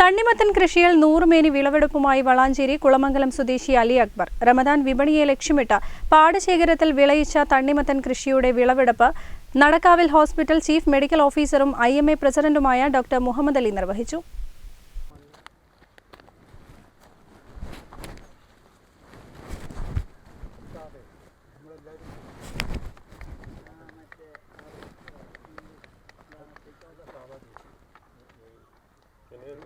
തണ്ണിമത്തൻ കൃഷിയിൽ നൂറുമേനി വിളവെടുപ്പുമായി വളാഞ്ചേരി കുളമംഗലം സ്വദേശി അലി അക്ബർ. റമദാൻ വിപണിയെ ലക്ഷ്യമിട്ട് പാടശേഖരത്തിൽ വിളയിച്ച തണ്ണിമത്തൻ കൃഷിയുടെ വിളവെടുപ്പ് നടക്കാവിൽ ഹോസ്പിറ്റൽ ചീഫ് മെഡിക്കൽ ഓഫീസറും ഐ പ്രസിഡന്റുമായ ഡോക്ടർ മുഹമ്മദ് അലി നിർവഹിച്ചു.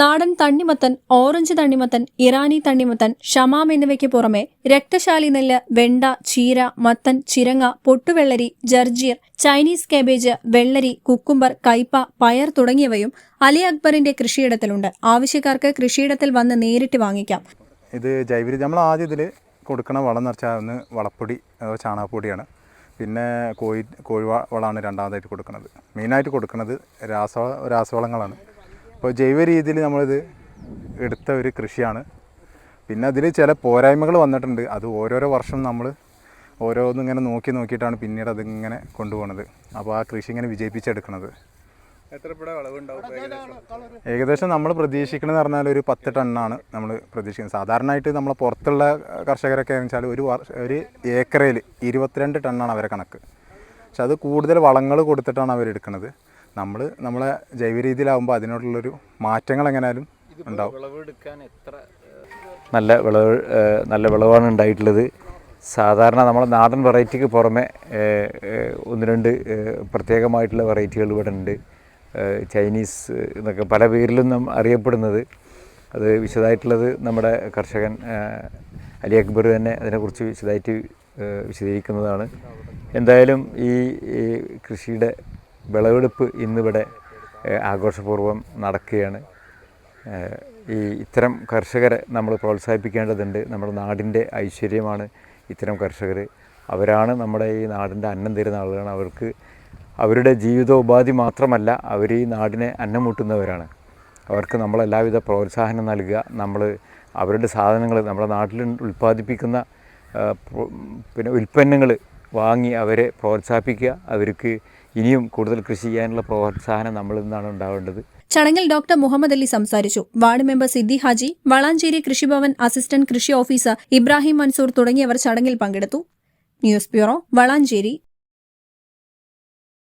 നാടൻ തണ്ണിമത്തൻ ഓറഞ്ച് തണ്ണിമത്തൻ ഇറാനി തണ്ണിമത്തൻ ഷമാം എന്നിവയ്ക്ക് പുറമെ രക്തശാലി നെല്ല് വെണ്ട ചീര മത്തൻ ചിരങ്ങ പൊട്ടുവെള്ളരി ജർജീർ ചൈനീസ് കാബേജ് വെള്ളരി കുക്കുംബർ കൈപ്പ പയർ തുടങ്ങിയവയും അലി അക്ബറിന്റെ കൃഷിയിടത്തിലുണ്ട്. ആവശ്യക്കാർക്ക് കൃഷിയിടത്തിൽ വന്ന് നേരിട്ട് വാങ്ങിക്കാം. ഇത് ജൈവരീതി നമ്മൾ ആദ്യം ഇതിൽ കൊടുക്കണ വളം എന്ന് വെച്ചാൽ ഒന്ന് വളപ്പൊടി അഥവാ ചാണകപ്പൊടിയാണ്. പിന്നെ കോഴി കോഴി വളമാണ് രണ്ടാമതായിട്ട് കൊടുക്കുന്നത് മെയിനായിട്ട് കൊടുക്കുന്നത് രാസ രാസവളങ്ങളാണ്. അപ്പോൾ ജൈവ രീതിയിൽ നമ്മളിത് എടുത്ത ഒരു കൃഷിയാണ്. പിന്നെ അതിൽ ചില പോരായ്മകൾ വന്നിട്ടുണ്ട്. അത് ഓരോരോ വർഷം നമ്മൾ ഓരോന്നും ഇങ്ങനെ നോക്കി നോക്കിയിട്ടാണ് പിന്നീട് അതിങ്ങനെ കൊണ്ടുപോകുന്നത് അപ്പോൾ ആ കൃഷി ഇങ്ങനെ വിജയിപ്പിച്ചെടുക്കുന്നത് ഏകദേശം? നമ്മൾ പ്രതീക്ഷിക്കണമെന്ന് പറഞ്ഞാൽ ഒരു പത്ത് ടണ്ണാണ് നമ്മൾ പ്രതീക്ഷിക്കുന്നത്. സാധാരണയായിട്ട് നമ്മൾ പുറത്തുള്ള കർഷകരൊക്കെ വെച്ചാൽ ഒരു വർഷ ഒരു ഏക്കറയിൽ ഇരുപത്തിരണ്ട് ടണ്ണാണ് അവരെ കണക്ക്. പക്ഷെ അത് കൂടുതൽ വളങ്ങൾ കൊടുത്തിട്ടാണ് അവർ എടുക്കുന്നത് നമ്മൾ നമ്മളെ ജൈവ രീതിയിലാവുമ്പോൾ അതിനോടുള്ളൊരു മാറ്റങ്ങൾ എങ്ങനെയാലും ഉണ്ടാവും. വിളവെടുക്കാൻ എത്ര നല്ല വിളവ് നല്ല വിളവാണ് ഉണ്ടായിട്ടുള്ളത്. സാധാരണ നമ്മുടെ നാടൻ വെറൈറ്റിക്ക് പുറമെ ഒന്ന് രണ്ട് പ്രത്യേകമായിട്ടുള്ള വെറൈറ്റികൾ ഇവിടെ ഉണ്ട്. ചൈനീസ് എന്നൊക്കെ പല പേരിലും നാം അറിയപ്പെടുന്നത്. അത് വിശദമായിട്ടുള്ളത് നമ്മുടെ കർഷകൻ അലി അക്ബർ തന്നെ അതിനെക്കുറിച്ച് വിശദമായിട്ട് വിശദീകരിക്കുന്നതാണ്. എന്തായാലും ഈ കൃഷിയുടെ വിളവെടുപ്പ് ഇന്നിവിടെ ആഘോഷപൂർവം നടക്കുകയാണ്. ഈ ഇത്തരം കർഷകരെ നമ്മൾ പ്രോത്സാഹിപ്പിക്കേണ്ടതുണ്ട്. നമ്മുടെ നാടിന്റെ ഐശ്വര്യമാണ് ഇത്തരം കർഷകർ. അവരാണ് നമ്മുടെ ഈ നാടിന്റെ അന്നം തരുന്ന ആളുകളാണ്. അവർക്ക് അവരുടെ ജീവിതോപാധി മാത്രമല്ല അവർ ഈ നാടിനെ അന്നം മുട്ടുന്നവരാണ്. അവർക്ക് നമ്മൾ എല്ലാവിധ പ്രോത്സാഹനം നൽകുക നമ്മൾ അവരുടെ സാധനങ്ങൾ നമ്മുടെ നാട്ടിൽ ഉൽപ്പാദിപ്പിക്കുന്ന പിന്നെ ഉൽപ്പന്നങ്ങൾ വാങ്ങി അവരെ പ്രോത്സാഹിപ്പിക്കുക. അവർക്ക് ഇനിയും കൂടുതൽ കൃഷി ചെയ്യാനുള്ള പ്രോത്സാഹനം നമ്മളിൽ നിന്നാണ് ഉണ്ടാവേണ്ടത്. ചടങ്ങിൽ ഡോക്ടർ മുഹമ്മദ് അലി സംസാരിച്ചു. Ward member Siddi Haji Valanchery Krishibhavan assistant കൃഷി ഓഫീസർ ഇബ്രാഹിം മൻസൂർ തുടങ്ങിയവർ ചടങ്ങിൽ പങ്കെടുത്തു. News bureau Valanchery.